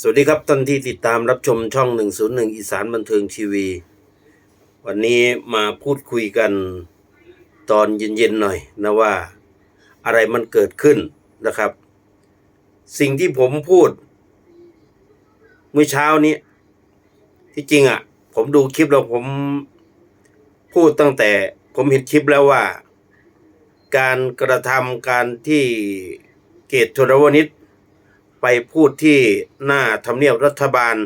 สวัสดีครับท่านที่ติดตามรับชมช่อง 101 อีสานบันเทิงทีวี วันนี้มาพูดคุยกันตอนเย็นๆหน่อยนะว่าอะไรมันเกิดขึ้นนะครับ สิ่งที่ผมพูด เมื่อเช้านี้ ที่จริงอะ ผมดูคลิปแล้วผมพูดตั้งแต่ผมเห็นคลิปแล้วว่า การกระทำการที่เกตโทรวนิช ไปพูดที่หน้าทำเนียบรัฐบาล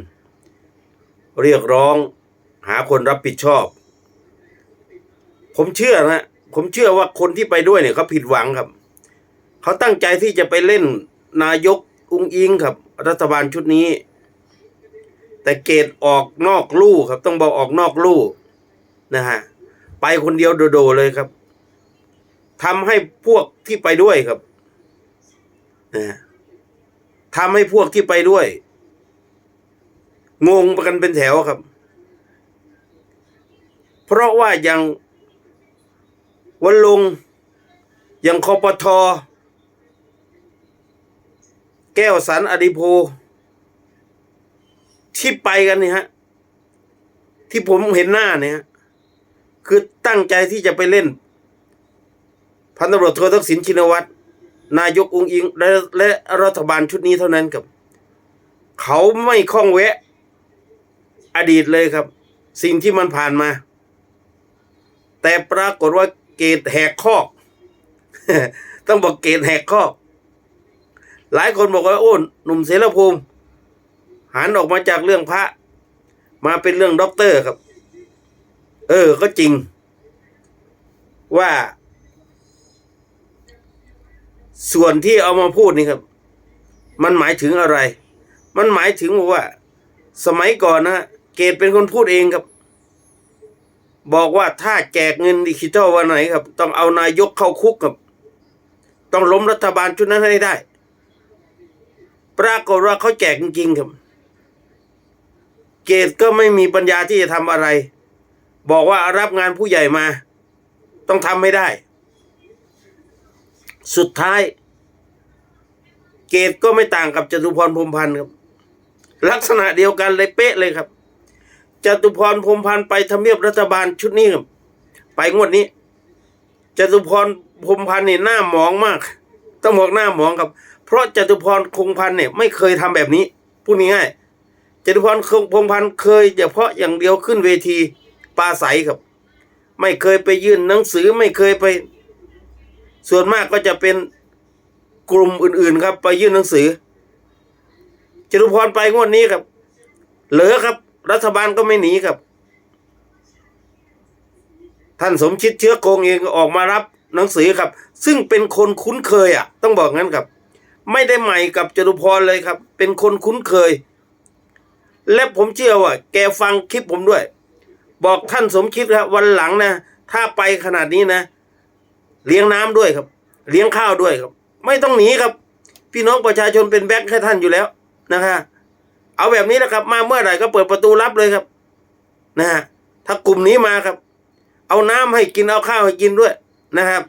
เรียกร้องหาคนรับผิดชอบ ผมเชื่อนะผมเชื่อว่าคนที่ไปด้วยเนี่ยเขาผิดหวังครับ เขาตั้งใจที่จะไปเล่นนายกอุ้งอิงครับ รัฐบาลชุดนี้ แต่เกตออกนอกลู่ครับ ต้องบอกออกนอกลู่นะฮะไปคนเดียวโดดๆเลยครับทำให้พวกที่ไปด้วยครับนะฮะ ทำให้พวกที่ไปด้วย งงกันเป็นแถวครับ เพราะว่าอย่างวันลงอย่างคอปทอ แก้วสันอดิโพ ที่ไปกันเนี่ยฮะ ที่ผมเห็นหน้าเนี่ย คือตั้งใจที่จะไปเล่น พันตำรวจโททักษิณชินวัตร นายกองค์อิงและและรัฐบาลชุดนี้เท่านั้นครับ เขาไม่คล้องแวะ อดีตเลยครับ สิ่งที่มันผ่านมา แต่ปรากฏว่าเกตแหกคอก ต้องบอกเกตแหกคอก หลายคนบอกว่าโอ้หนุ่มเสรภูมิหันออกมาจากเรื่องพระ มาเป็นเรื่องด็อกเตอร์ครับ เออก็จริงว่า ส่วนที่เอามาพูดนี่ครับ มันหมายถึงอะไร มันหมายถึงว่า สมัยก่อนนะฮะเกตเป็นคนพูดเองครับ บอกว่าถ้าแจกเงินดิจิทัลวันไหนครับ ต้องเอานายกเข้าคุกครับ ต้องล้มรัฐบาลชุดนั้นให้ได้ ปรากฏว่าเขาแจกจริงๆครับ เกตก็ไม่มีปัญญาที่จะทำอะไร บอกว่ารับงานผู้ใหญ่มา ต้องทำไม่ได้ สุดท้าย เกตก็ไม่ต่างกับจตุพรพรมพันธ์ครับ ลักษณะเดียวกันเลยเป๊ะเลยครับจตุพรพรมพันธ์ไปทำเนียบรัฐบาลชุดนี้ครับ ไปงวดนี้จตุพรพรมพันธ์เนี่ยหน้าหมองมาก ต้องบอกหน้าหมองครับ เพราะจตุพรคงพันธ์เนี่ยไม่เคยทำแบบนี้พูดง่ายๆจตุพรคงพรมพันธ์เคยเฉพาะอย่างเดียวขึ้นเวทีปราศัยครับ ไม่เคยไปยื่นหนังสือไม่เคยไป ส่วนมากก็จะเป็นกลุ่มอื่นๆครับ ไปยื่นหนังสือจตุพรไปงวดนี้ครับ เหลือครับ รัฐบาลก็ไม่หนีครับ ท่านสมชิดเชื้อโกงเองออกมารับหนังสือครับ ซึ่งเป็นคนคุ้นเคยอะ ต้องบอกงั้นครับ ไม่ได้ใหม่กับจตุพรเลยครับ เป็นคนคุ้นเคย และผมเชื่อว่า แกฟังคลิปผมด้วย บอกท่านสมคิดครับวันหลังนะ ถ้าไปขนาดนี้นะ เลี้ยงน้ำด้วยครับ เลี้ยงข้าวด้วยครับ ไม่ต้องหนีครับ พี่น้องประชาชนเป็นแบ็คให้ท่านอยู่แล้วนะฮะเอาแบบนี้นะครับ มาเมื่อไหร่ก็เปิดประตูรับเลยครับ นะฮะถ้ากลุ่มนี้มาครับ เอาน้ำให้กินเอาข้าวให้กินด้วยนะครับ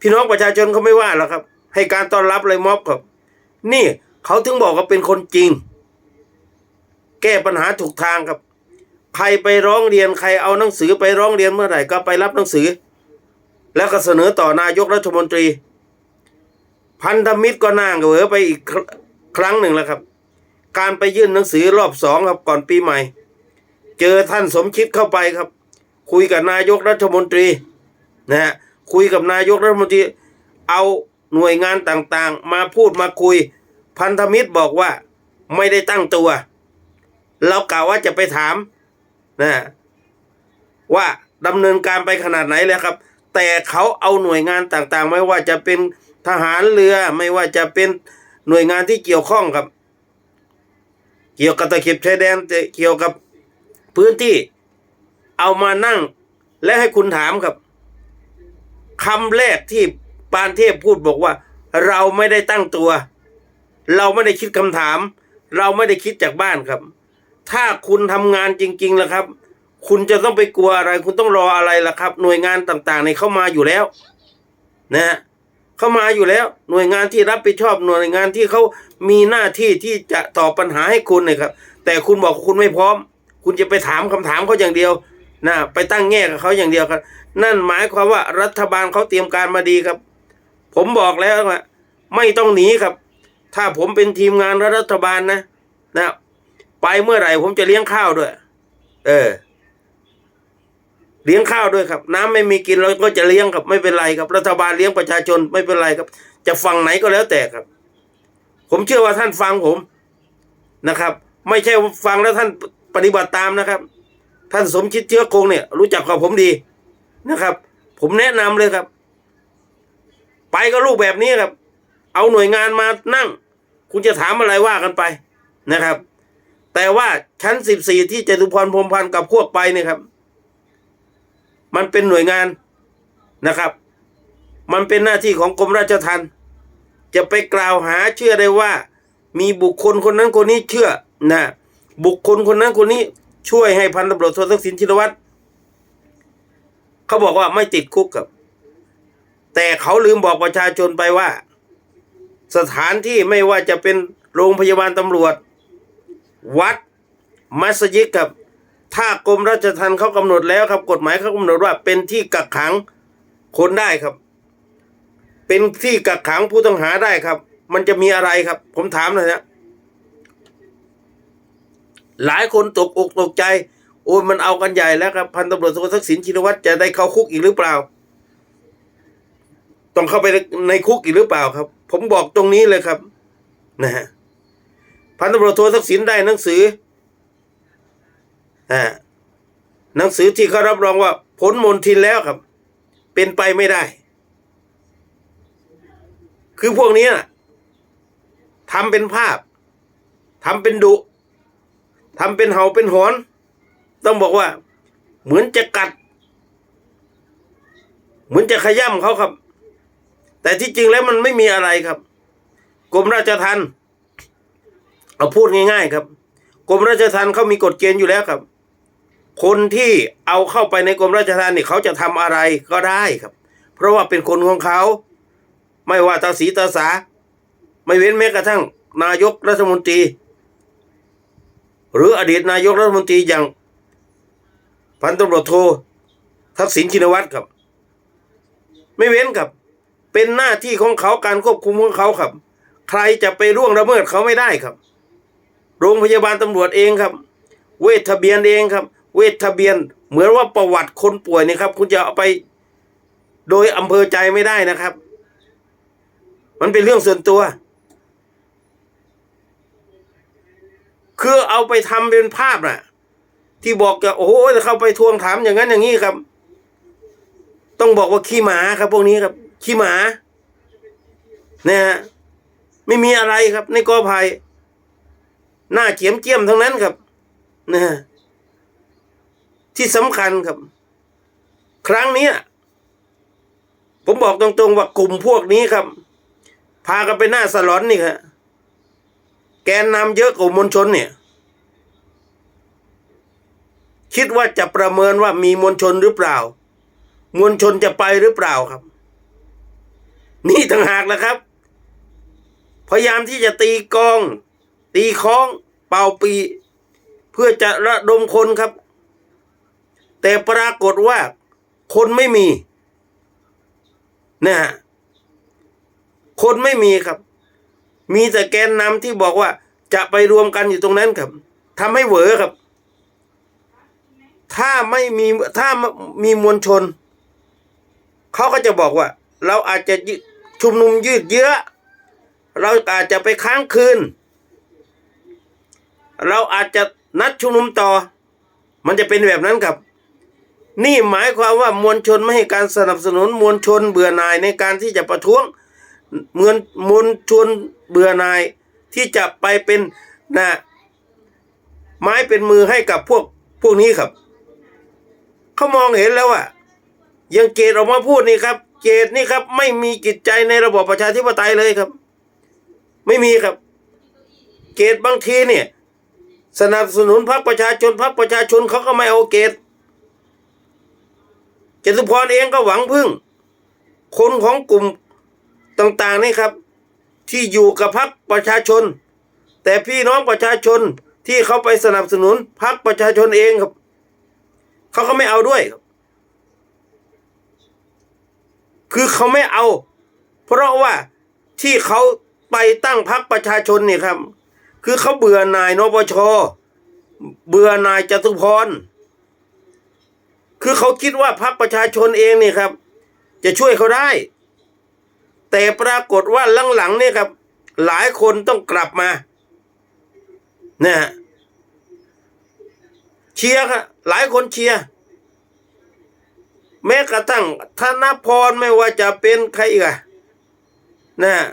พี่น้องประชาชนเขาไม่ว่าหรอกครับ ให้การต้อนรับเลยม็อบครับ นี่เขาถึงบอกว่าเป็นคนจริง แก้ปัญหาถูกทางครับ ใครไปร้องเรียนใครเอาหนังสือไปร้องเรียนเมื่อไหร่ก็ไปรับหนังสือ แล้วก็เสนอต่อนายกรัฐมนตรี พันธมิตรก็นั่งเหวอไปอีกครครั้งหนึ่งแล้วครับ การไปยื่นหนังสือรอบสองครับก่อนปีใหม่ เจอท่านสมคิดเข้าไปครับ คุยกับนายกรัฐมนตรีนะฮะคุยกับนายกรัฐมนตรี เอาหน่วยงานต่างๆ มาพูดมาคุย พันธมิตรบอกว่าไม่ได้ตั้งตัว เรากล่าวว่าจะไปถาม นะว่าดำเนินการไปขนาดไหนแล้วครับ แต่เขาเอาหน่วยงานต่างๆ ไม่ว่าจะเป็นทหารเรือไม่ว่าจะเป็นหน่วยงานที่เกี่ยวข้องครับ เกี่ยวกับตะเข็บชายแดนเกี่ยวกับพื้นที่เอามานั่ง และให้คุณถามครับคำแรกที่ปานเทพพูดบอกว่า เราไม่ได้ตั้งตัว เราไม่ได้คิดคำถาม เราไม่ได้คิดจากบ้านครับ ถ้าคุณทำงานจริงๆล่ะครับ คุณจะต้องไปกลัวอะไร คุณต้องรออะไรล่ะครับ หน่วยงานต่างๆในเข้ามาอยู่แล้ว นะฮะเข้ามาอยู่แล้ว หน่วยงานที่รับผิดชอบหน่วยงานที่เขามีหน้าที่ที่จะตอบปัญหาให้คุณเนี่ยครับ แต่คุณบอกคุณไม่พร้อม คุณจะไปถามคำถามเขาอย่างเดียวนะไปตั้งแง่กับเขาอย่างเดียวครับ นั่นหมายความว่ารัฐบาลเขาเตรียมการมาดีครับ ผมบอกแล้วว่าไม่ต้องหนีครับ ถ้าผมเป็นทีมงานรัฐบาลนะ นะ ไปเมื่อไหร่ผมจะเลี้ยงข้าวด้วย เออ เลี้ยงข้าวด้วยครับ น้ำไม่มีกินเราก็จะเลี้ยงครับ ไม่เป็นไรครับ รัฐบาลเลี้ยงประชาชนไม่เป็นไรครับ จะฟังไหนก็แล้วแต่ครับ ผมเชื่อว่าท่านฟังผมนะครับ ไม่ใช่ฟังแล้วท่านปฏิบัติตามนะครับ ท่านสมคิดเชื้อคงเนี่ย รู้จักกับผมดีนะครับ ผมแนะนำเลยครับ ไปก็รูปแบบนี้ครับ เอาหน่วยงานมานั่ง คุณจะถามอะไรว่ากันไปนะครับ แต่ว่าชั้นสิบสี่ที่จตุพรพรมพันธ์กับพวกไปเนี่ยครับ มันเป็นหน่วยงานนะครับ มันเป็นหน้าที่ของกรมราชทัณฑ์จะไปกล่าวหาเชื่อได้ว่า มีบุคคลคนนั้นคนนี้เชื่อนะบุคคลคนนั้นคนนี้ช่วยให้พันตำรวจโททักษิณชินวัตรเขาบอกว่าไม่ติดคุกครับ แต่เขาลืมบอกประชาชนไปว่า สถานที่ไม่ว่าจะเป็นโรงพยาบาลตำรวจ วัดมัสยิดครับถ้ากรมราชทัณฑ์เขากำหนดแล้วครับ กฎหมายเขากำหนดว่าเป็นที่กักขังคนได้ครับ เป็นที่กักขังผู้ต้องหาได้ครับ มันจะมีอะไรครับ ผมถามหน่อยนะหลายคนตกอกตกใจ โอ้ยมันเอากันใหญ่แล้วครับ พันตำรวจโททักษิณชินวัตรจะได้เข้าคุกอีกหรือเปล่า ต้องเข้าไปในคุกอีกหรือเปล่าครับ ผมบอกตรงนี้เลยครับ นะฮะ พันตำรวจโททักษิณได้หนังสืออ่าหนังสือที่เขารับรองว่าผลมนทินแล้วครับ เป็นไปไม่ได้ คือพวกนี้นะทำเป็นภาพทำเป็นดุทำเป็นเห่าเป็นหอน ต้องบอกว่า เหมือนจะกัด เหมือนจะขย้ำเขาครับ แต่ที่จริงแล้วมันไม่มีอะไรครับกรมราชทัณฑ์ เอาพูดง่าย ๆ ครับกรมราชทัณฑ์เขามีกฎเกณฑ์อยู่แล้วครับ คนที่เอาเข้าไปในกรมราชทัณฑ์นี่เขาจะทำอะไรก็ได้ครับ เพราะว่าเป็นคนของเขา ไม่ว่าตาสีตาสา ไม่เว้นแม้กระทั่ง นายกรัฐมนตรี หรืออดีตนายกรัฐมนตรีอย่างพันตำรวจโททักษิณชินวัตรครับ ไม่เว้นครับ เป็นหน้าที่ของเขาการควบคุมของเขาครับ ใครจะไปร่วงละเมิดเขาไม่ได้ครับ โรงพยาบาลตำรวจเองครับ เวททะเบียนเองครับ เวททะเบียน เหมือนว่าประวัติคนป่วยนี่ครับ คุณจะเอาไปโดยอำเภอใจไม่ได้นะครับ มันเป็นเรื่องส่วนตัว คือเอาไปทำเป็นภาพน่ะ ที่บอกจะโอ้โหเข้าไปทวงถามอย่างนั้นอย่างนี้ครับ ต้องบอกว่าขี้หมาครับ พวกนี้ครับขี้หมาเนี่ยฮะไม่มีอะไรครับ ในกอภัย หน้าเจียมเจียมทั้งนั้นครับนะฮะที่สำคัญครับ ครั้งนี้ผมบอกตรงๆว่ากลุ่มพวกนี้ครับ พากันไปหน้าสลอนนี่ครับแกนนำเยอะกว่ามวลชนเนี่ย คิดว่าจะประเมินว่ามีมวลชนหรือเปล่า มวลชนจะไปหรือเปล่าครับ นี่ต่างหากนะครับ พยายามที่จะตีกอง ตีคล้องเป่าปี เพื่อจะระดมคนครับ แต่ปรากฏว่าคนไม่มีนะฮะคนไม่มีครับ มีแต่แกนนำที่บอกว่า จะไปรวมกันอยู่ตรงนั้นครับทำให้เหวอครับ ถ้าไม่มีถ้ามีมวลชน เขาก็จะบอกว่า เราอาจจะยืชุมนุมยืดเยื้อ เราอาจจะไปค้างคืน เราอาจจะนัดชุมนุมต่อ มันจะเป็นแบบนั้นครับ นี่หมายความว่ามวลชนไม่ให้การสนับสนุนมวลชนเบื่อหน่ายในการที่จะประท้วงเมือนมวลชนเบื่อหน่ายที่จะไปเป็นนะไม้เป็นมือให้กับพวกพวกนี้ครับเขามองเห็นแล้วว่ายังเกตออกมาพูดนี่ครับ เกตนี่ครับ ไม่มีจิตใจในระบบประชาธิปไตยเลยครับ ไม่มีครับ เกตบางทีเนี่ย สนับสนุนพรรคประชาชนพรรคประชาชนเขาก็ไม่เอาเกตจตุพรเองก็หวังพึ่ง คนของกลุ่มต่างๆนี่ครับ ที่อยู่กับพรรคประชาชน แต่พี่น้องประชาชนที่เขาไปสนับสนุนพรรคประชาชนเองครับเขาก็ไม่เอาด้วยครับคือเขาไม่เอา เพราะว่าที่เขาไปตั้งพรรคประชาชนเนี่ยครับ คือเขาเบื่อนายนปชเบื่อนายจตุพร คือเขาคิดว่าพรรคประชาชนเองนี่ครับ จะช่วยเขาได้ แต่ปรากฏว่าหลังๆนี่ครับ หลายคนต้องกลับมานะฮะเชียร์ครับหลายคนเชียร์แม้กระทั่งธนพรไม่ว่าจะเป็นใครอีกอะนะฮะ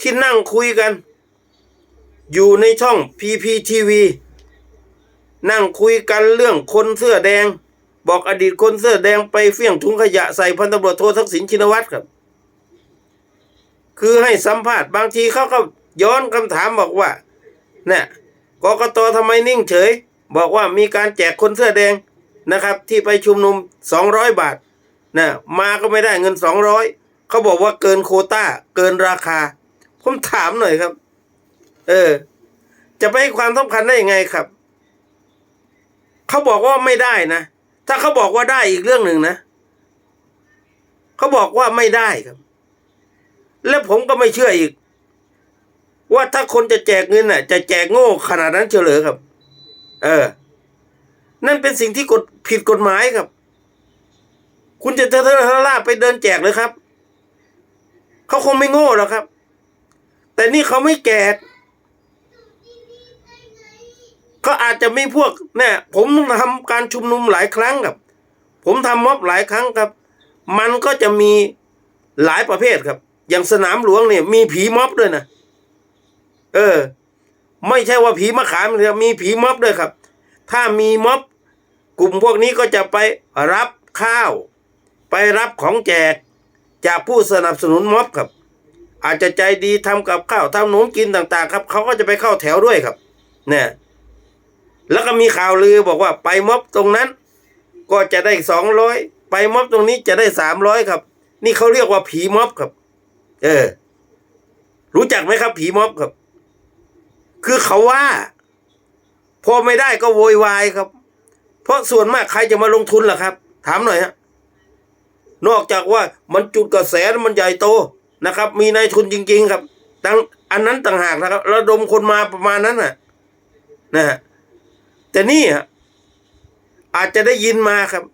ที่นั่งคุยกัน อยู่ในช่อง PPTV นั่งคุยกันเรื่องคนเสื้อแดง บอกอดีตคนเสื้อแดงไปเฟี้ยงถุงขยะใส่พันตำรวจโททักษิณชินวัตรครับ คือให้สัมภาษณ์บางทีเขาก็ย้อนคำถามบอกว่าเนี่ยกกตทำไมนิ่งเฉย บอกว่ามีการแจกคนเสื้อแดงนะครับ ที่ไปชุมนุมสองร้อยบาทนะมาก็ไม่ได้เงินสองร้อยเขาบอกว่าเกินโคต้า เกินราคา ผมถามหน่อยครับ เออ จะไปให้ความสำคัญได้ยังไงครับ เขาบอกว่าไม่ได้นะ ถ้าเขาบอกว่าได้อีกเรื่องหนึ่งนะ เขาบอกว่าไม่ได้ครับ และผมก็ไม่เชื่ออีก ว่าถ้าคนจะแจกเงินน่ะ จะแจกโง่ขนาดนั้นเฉลยครับ เออ นั่นเป็นสิ่งที่กฎผิดกฎหมายครับ คุณจะเทอะเทอะล่าไปเดินแจกเลยครับ เขาคงไม่โง่หรอกครับ แต่นี่เขาไม่แจก ก็อาจจะมีพวกเนี่ยผมทำการชุมนุมหลายครั้งครับ ผมทำม็อบหลายครั้งครับ มันก็จะมีหลายประเภทครับ อย่างสนามหลวงเนี่ย มีผีม็อบด้วยนะเออ ไม่ใช่ว่าผีมะขามนะมีผีม็อบด้วยครับ ถ้ามีม็อบกลุ่มพวกนี้ก็จะไปรับข้าว ไปรับของแจกจากผู้สนับสนุนม็อบครับ อาจจะใจดีทำกับข้าวทำขนมกินต่าง ๆ ครับเขาก็จะไปเข้าแถวด้วยครับ เนี่ย แล้วก็มีข่าวลือบอกว่าไปม็อบตรงนั้น ก็จะได้สองร้อยไปม็อบตรงนี้จะได้สามร้อยครับ นี่เขาเรียกว่าผีม็อบครับ เออ รู้จักไหมครับ ผีม็อบครับ คือเขาว่า พอไม่ได้ก็โวยวายครับ เพราะส่วนมากใครจะมาลงทุนล่ะครับ ถามหน่อยฮะนอกจากว่ามันจุดกระแสมันใหญ่โตนะครับ มีนายทุนจริง ๆ ครับตั้งอันนั้นต่างหากนะครับระดมคนมาประมาณนั้นน่ะ นะฮะ แต่นี่ฮะอาจจะได้ยินมาครับ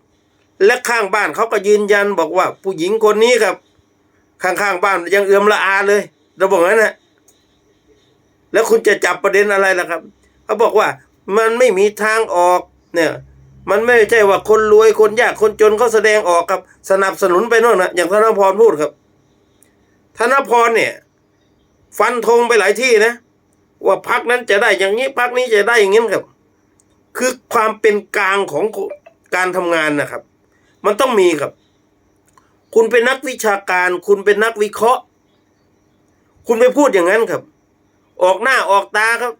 และข้างบ้านเขาก็ยืนยันบอกว่า ผู้หญิงคนนี้ครับ ข้างๆบ้านยังเอื้อมละอาเลยเราบอกงั้นนะแล้วคุณจะจับประเด็นอะไรล่ะครับเขาบอกว่ามันไม่มีทางออกเนี่ยมันไม่ใช่ว่าคนรวยคนยากคนจนเขาแสดงออกครับ สนับสนุนไปโน่นนะอย่างธนพรพูดครับ ธนพรเนี่ย ฟันธงไปหลายที่นะ ว่าพักนั้นจะได้อย่างนี้พักนี้จะได้อย่างนี้ครับ คือความเป็นกลางของการทำงานนะครับ มันต้องมีครับ คุณเป็นนักวิชาการ คุณเป็นนักวิเคราะห์ คุณไปพูดอย่างนั้นครับ ออกหน้าออกตาครับ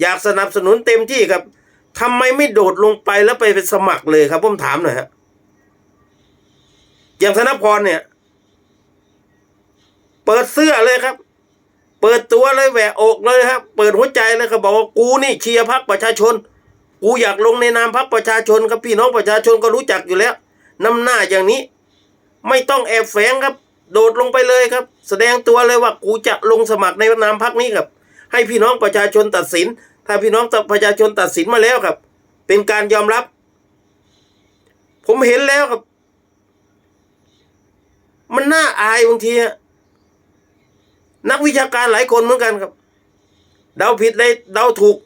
อยากสนับสนุนเต็มที่ครับทำไมไม่โดดลงไปแล้วไปเป็นสมัครเลยครับผมถามหน่อยฮะอย่างธนพรเนี่ย เปิดเสื้อเลยครับ เปิดตัวเลยแหวกอกเลยครับ เปิดหัวใจเลยครับบอกว่ากูนี่เชียร์พรรคประชาชน กูอยากลงในนามพรรคประชาชนครับพี่น้องประชาชนก็รู้จักอยู่แล้วนำหน้าอย่างนี้ ไม่ต้องแอบแฝงครับ โดดลงไปเลยครับ แสดงตัวเลยว่ากูจะลงสมัครในนามพรรคนี้ครับ ให้พี่น้องประชาชนตัดสิน ถ้าพี่น้องประชาชนตัดสินมาแล้วครับ เป็นการยอมรับ ผมเห็นแล้วครับ มันน่าอายบางทีนักวิชาการหลายคนเหมือนกันครับ เดาผิดเลยเดาถูก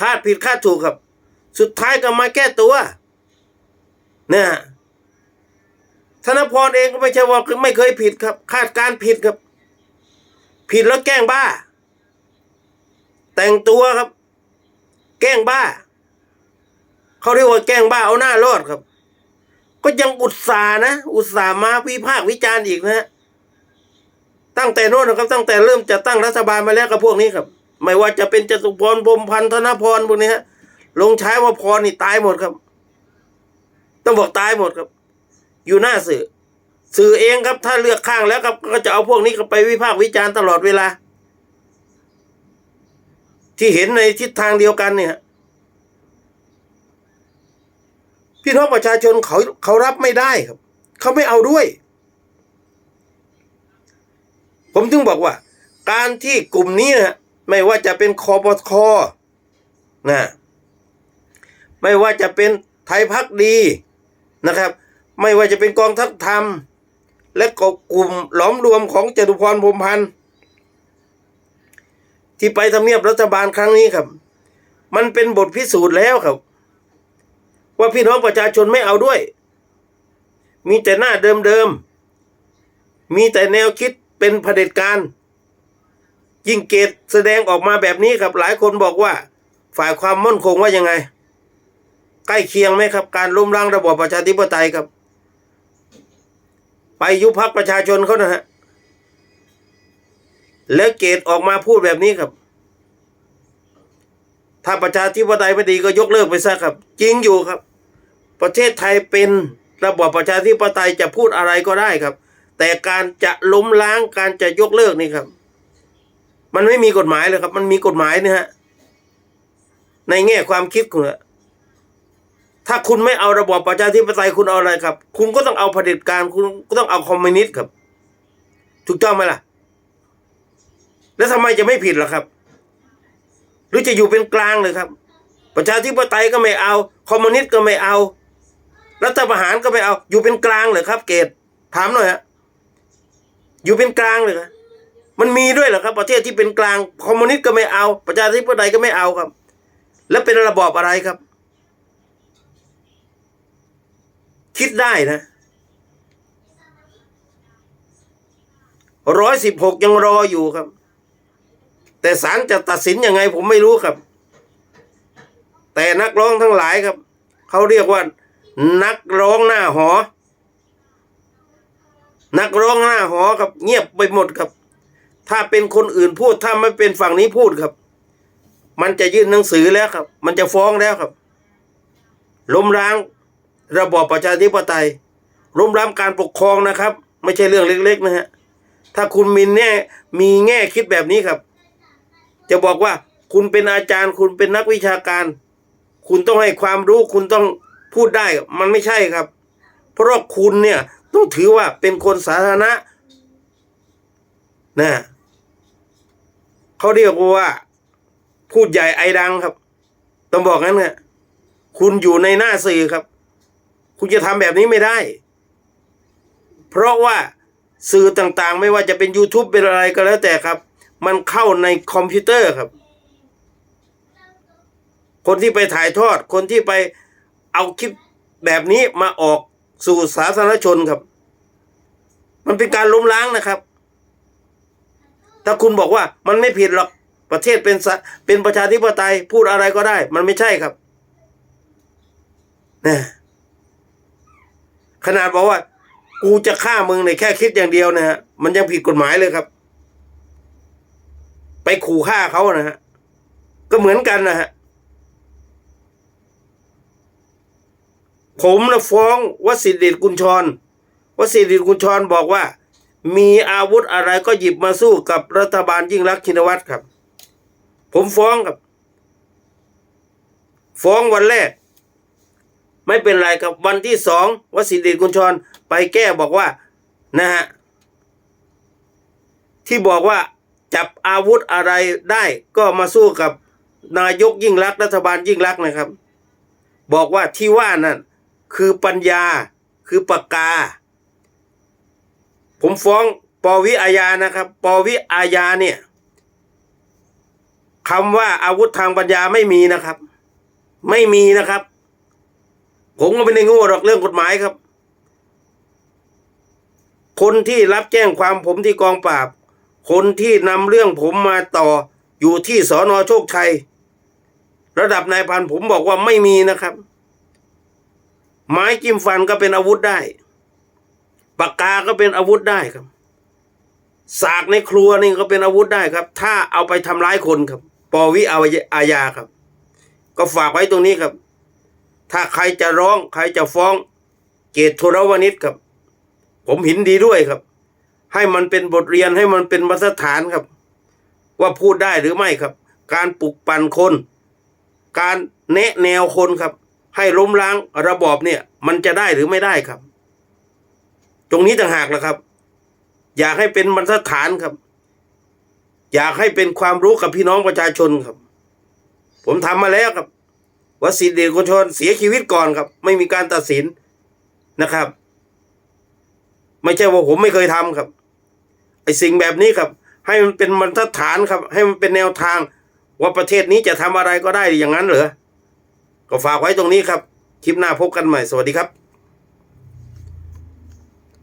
คาดผิดคาดถูกครับ สุดท้ายก็มาแก้ตัวเนี่ยธนพรเองก็ไม่ใช่ว่าไม่เคยผิดครับ คาดการผิดครับ ผิดแล้วแกล้งบ้า แต่งตัวครับ แกล้งบ้าเขาเรียกว่าแกล้งบ้าเอาหน้ารอดครับ ก็ยังอุตส่าห์นะ อุตส่าห์มาวิพากษ์วิจารณ์อีกนะฮะตั้งแต่โน้นนะครับ ตั้งแต่เริ่มจะตั้งรัฐบาลมาแล้วกับพวกนี้ครับ ไม่ว่าจะเป็นจตุพรพรมพันธ์ธนพรพวกนี้ฮะลงใช้ว่าพรนี่ตายหมดครับ ต้องบอกตายหมดครับ อยู่หน้าสื่อ สื่อเองครับ ถ้าเลือกข้างแล้วครับ ก็จะเอาพวกนี้ก็ไปวิพากษ์วิจารณ์ตลอดเวลา ที่เห็นในทิศทางเดียวกันเนี่ยพี่น้องประชาชนเขาเขารับไม่ได้ครับ เขาไม่เอาด้วย ผมถึงบอกว่า การที่กลุ่มนี้นะ ไม่ว่าจะเป็นคอปคอนะไม่ว่าจะเป็นไทยพักดีนะครับ ไม่ว่าจะเป็นกองทัพธรรม และก็กลุ่มหลอมรวมของจตุพรพรมพันธ์ที่ไปทำเนียบรัฐบาลครั้งนี้ครับ มันเป็นบทพิสูจน์แล้วครับ ว่าพี่น้องประชาชนไม่เอาด้วย มีแต่หน้าเดิมๆมีแต่แนวคิดเป็นเผด็จการ ยิ่งเกตแสดงออกมาแบบนี้ครับหลายคนบอกว่า ฝ่ายความมั่นคงว่ายังไง ใกล้เคียงไหมครับ การล้มล้างระบอบประชาธิปไตยครับ ไปยุบพักประชาชนเขานะฮะแล้วเกตออกมาพูดแบบนี้ครับ ถ้าประชาธิปไตยไม่ดีก็ยกเลิกไปซะครับ จริงอยู่ครับ ประเทศไทยเป็นระบอบประชาธิปไตยจะพูดอะไรก็ได้ครับ แต่การจะล้มล้างการจะยกเลิกนี่ครับ มันไม่มีกฎหมายเลยครับ มันมีกฎหมายเนี่ยฮะ ในแง่ความคิดคุณอะถ้าคุณไม่เอาระบอบประชาธิปไตยคุณเอาอะไรครับ คุณก็ต้องเอาเผด็จการ คุณก็ต้องเอาคอมมิวนิสต์ครับ ถูกต้องไหมล่ะ แล้วทำไมจะไม่ผิดล่ะครับ หรือจะอยู่เป็นกลางเลยครับ ประชาธิปไตยก็ไม่เอา คอมมิวนิสต์ก็ไม่เอา รัฐประหารก็ไม่เอา อยู่เป็นกลางเลยครับ เกตถามหน่อยฮะ อยู่เป็นกลางเลยครับ มันมีด้วยเหรอครับ ประเทศที่เป็นกลางคอมมิวนิสต์ก็ไม่เอา ประชาธิปไตยก็ไม่เอาครับ แล้วเป็นระบอบอะไรครับ คิดได้นะร้อยสิบหกยังรออยู่ครับ แต่ศาลจะตัดสินยังไงผมไม่รู้ครับ แต่นักร้องทั้งหลายครับ เขาเรียกว่า นักร้องหน้าหอ นักร้องหน้าหอครับ เงียบไปหมดครับ ถ้าเป็นคนอื่นพูดถ้าไม่เป็นฝั่งนี้พูดครับ มันจะยื่นหนังสือแล้วครับ มันจะฟ้องแล้วครับ ล้มล้างระบอบประชาธิปไตยล้มล้างการปกครองนะครับ ไม่ใช่เรื่องเล็ก ๆ นะฮะถ้าคุณมีแน่มีแง่คิดแบบนี้ครับ จะบอกว่าคุณเป็นอาจารย์ คุณเป็นนักวิชาการ คุณต้องให้ความรู้คุณต้องพูดได้มันไม่ใช่ครับ เพราะคุณเนี่ยต้องถือว่าเป็นคนสาธารณะนะ เขาเรียกว่า พูดใหญ่ไอดังครับ ต้องบอกงั้นนะคุณอยู่ในหน้าสื่อครับ คุณจะทำแบบนี้ไม่ได้ เพราะว่าสื่อต่างๆ ไม่ว่าจะเป็น YouTube เป็นอะไรก็แล้วแต่ครับ มันเข้าในคอมพิวเตอร์ครับ คนที่ไปถ่ายทอด คนที่ไปเอาคลิปแบบนี้มาออกสู่สาธารณชนครับ มันเป็นการล้มล้างนะครับ ถ้าคุณบอกว่ามันไม่ผิดหรอกประเทศเป็นสเป็นประชาธิปไตยพูดอะไรก็ได้ มันไม่ใช่ครับนะขนาดบอกว่า กูจะฆ่ามึงในแค่คิดอย่างเดียวนะฮะมันยังผิดกฎหมายเลยครับ ไปขู่ฆ่าเขานะฮะก็เหมือนกันนะฮะผมนะฟ้องวสิทธิเดชกุญชรวสิทธิเดชกุญชรบอกว่า มีอาวุธอะไรก็หยิบมาสู้กับรัฐบาลยิ่งรักชินวัตรครับ ผมฟ้องครับ ฟ้องวันแรก ไม่เป็นไรครับวันที่สองวสิทธิเดชกุญชรไปแก้บอกว่านะฮะที่บอกว่าจับอาวุธอะไรได้ก็มาสู้กับนายกยิ่งรักรัฐบาลยิ่งรักนะครับ บอกว่าที่ว่านั่นคือปัญญาคือปากกา ผมฟ้องปวิอาญานะครับปวิอาญาเนี่ยคำว่าอาวุธทางปัญญาไม่มีนะครับ ไม่มีนะครับ ผมก็ไม่ได้ง่หรอกเรื่องกฎหมายครับ คนที่รับแจ้งความผมที่กองปราบ คนที่นำเรื่องผมมาต่ออยู่ที่สอนอโชคชัย ระดับนายพันผมบอกว่าไม่มีนะครับ ไม้จิ้มฟันก็เป็นอาวุธได้ ปากกาก็เป็นอาวุธได้ครับ สากในครัวนี่ก็เป็นอาวุธได้ครับ ถ้าเอาไปทำร้ายคนครับ ปวิอาญาครับ ก็ฝากไว้ตรงนี้ครับ ถ้าใครจะร้อง ใครจะฟ้อง เกตโทรวนิชครับ ผมห็นดีด้วยครับ ให้มันเป็นบทเรียนให้มันเป็นมาตรฐานครับ ว่าพูดได้หรือไม่ครับ การปลุกปั่นคน การแนะแนวคนครับ ให้ล้มล้างระบอบเนี่ย มันจะได้หรือไม่ได้ครับ ตรงนี้ต่างหากนะครับ อยากให้เป็นมาตรฐานครับ อยากให้เป็นความรู้กับพี่น้องประชาชนครับ ผมทำมาแล้วครับว่าสิทธิเดชคนชนเสียชีวิตก่อนครับ ไม่มีการตัดสินนะครับ ไม่ใช่ว่าผมไม่เคยทำครับไอสิ่งแบบนี้ครับ ให้มันเป็นบรรทัดฐานครับ ให้มันเป็นแนวทาง ว่าประเทศนี้จะทำอะไรก็ได้อย่างนั้นเหรอก็ฝากไว้ตรงนี้ครับ คลิปหน้าพบกันใหม่ สวัสดีครับ